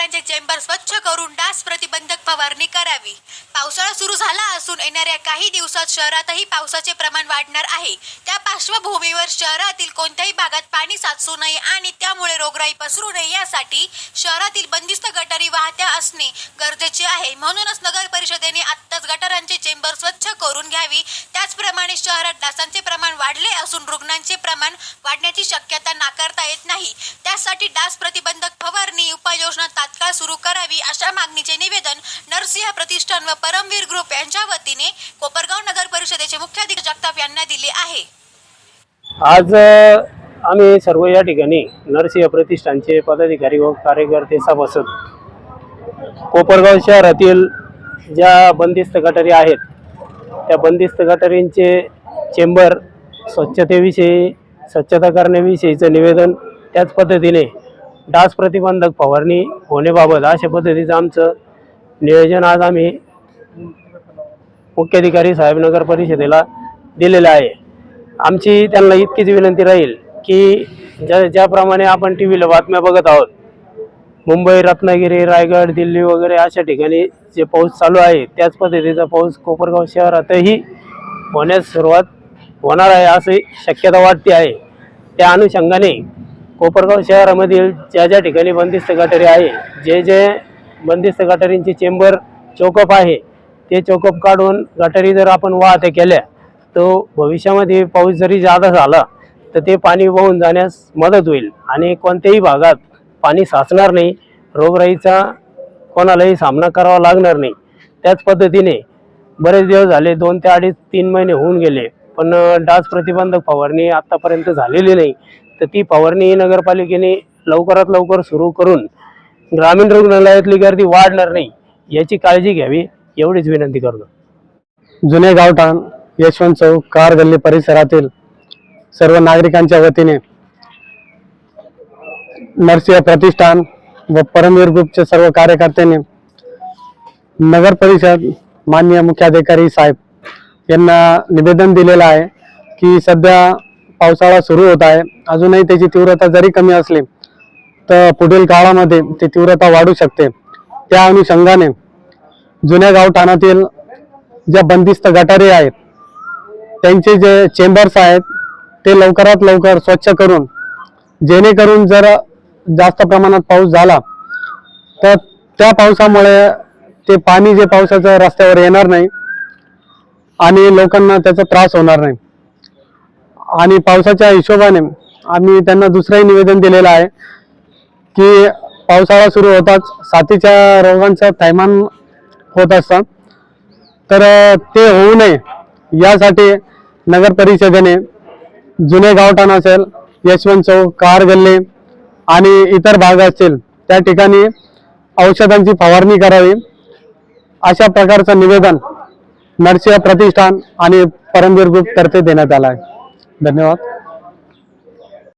स्वच्छ करून डास प्रतिबंधक फवारणी करावी. पावसाळा सुरू झाला असून येणाऱ्या काही दिवसात शहरातही पावसाचे प्रमाण वाढणार आहे. त्या पार्श्वभूमीवर शहरातील कोणत्याही भागात पाणी साचू नये आणि त्यामुळे रोगराई पसरू नये यासाठी शहरातील बंदिस्त गटारी वाहत्या असणे गरजेचे आहे. म्हणूनच नगर परिषदेने रुग्णांची चेंबर स्वच्छ करून घ्यावी. त्याचप्रमाणे शहरात डासांचे प्रमाण वाढले असून रुग्णांचे प्रमाण वाढण्याची शक्यता नाकारता येत नाही. त्यासाठी डास प्रतिबंधक फवारणी उपाययोजना तात्काळ सुरू करावी अशा मागणीचे निवेदन नरसिंह प्रतिष्ठान व परमवीर ग्रुप यांच्या वतीने कोपरगाव नगर परिषदेचे मुख्याधिकारी जगताप यांना दिले आहे. आज आम्ही सर्व या ठिकाणी नरसिंह प्रतिष्ठानचे पदाधिकारी व कार्यकर्ते सभासद कोपरगाव शहरातील ज्या बंदिस्त गटारी आहेत त्या बंदिस्त गटारींचे चेंबर स्वच्छतेविषयी स्वच्छता करण्याविषयीचं निवेदन त्याच पद्धतीने डास प्रतिबंधक फवारणी होण्याबाबत अशा पद्धतीचं आमचं नियोजन आज आम्ही मुख्याधिकारी साहेबनगर परिषदेला दिलेलं आहे. आमची त्यांना इतकीच विनंती राहील की ज्या ज्याप्रमाणे आपण टी व्हीला बातम्या बघत आहोत मुंबई रत्नागिरी रायगड दिल्ली वगैरे अशा ठिकाणी जे पाऊस चालू आहे त्याच पद्धतीचा पाऊस कोपरगाव शहरातही होण्यास सुरुवात होणार आहे अशी शक्यता वाटते आहे. त्या अनुषंगाने कोपरगाव शहरामधील ज्या ज्या ठिकाणी बंदिस्त गटारी आहे जे जे बंदिस्त गटारींचे चेंबर चौकअप आहे ते चौकप काढून गटारी जर आपण वाहत्या केल्या तो भविष्यामध्ये पाऊस जरी जादा झाला तर ते पाणी वाहून जाण्यास मदत होईल आणि कोणत्याही भागात पाणी साचणार नाही रोगराईचा कोणालाही सामना करावा लागणार नाही. त्याच पद्धतीने बरेच दिवस झाले दोन ते अडीच तीन महिने होऊन गेले पण डास प्रतिबंधक फवारणी आत्तापर्यंत झालेली नाही. तर ती फवारणी नगरपालिकेने लवकरात लवकर सुरू करून ग्रामीण रुग्णालयातली गर्दी वाढणार नाही याची काळजी घ्यावी एवढीच विनंती करतो. जुने गावठाण यशवंत चौक कार गल्ली परिसरातील सर्व नागरिकांच्या वतीने नरसिंह प्रतिष्ठान व परमवीर ग्रुपच्या सर्व कार्यकर्त्यांनी नगर परिषद माननीय मुख्याधिकारी साहेब यांना निवेदन दिलेलं आहे की सध्या पावसाळा सुरू होत आहे. अजूनही त्याची तीव्रता जरी कमी असली तर पुढील काळामध्ये ती तीव्रता वाढू शकते. त्या अनुषंगाने जुन्या गावठाणातील ज्या बंदिस्त गटारे आहेत त्यांचे जे चेंबर्स आहेत ते लवकरात लवकर स्वच्छ करून जेणेकरून जर जास्त प्रमाणात पाऊस झाला तर त्या पावसामुळे ते पाणी जे पावसाचं रस्त्यावर येणार नाही आणि लोकांना त्याचा त्रास होणार नाही. आणि पावसाच्या हिशोबाने आम्ही त्यांना दुसरंही निवेदन दिलेलं आहे की पावसाळा सुरू होताच साथीच्या रोगांचं थैमान होत असतं. तर ते होऊ नये यासाठी नगर परिषदेने जुने गावठाण असेल यशवंत चौक कार गल्ले आणि इतर भाग असतील त्या ठिकाणी औषधांची फवारणी करावी. अशा प्रकारचं निवेदन नरसिंह प्रतिष्ठान आणि परमवीर ग्रुप तर्फे देण्यात आलं आहे. धन्यवाद.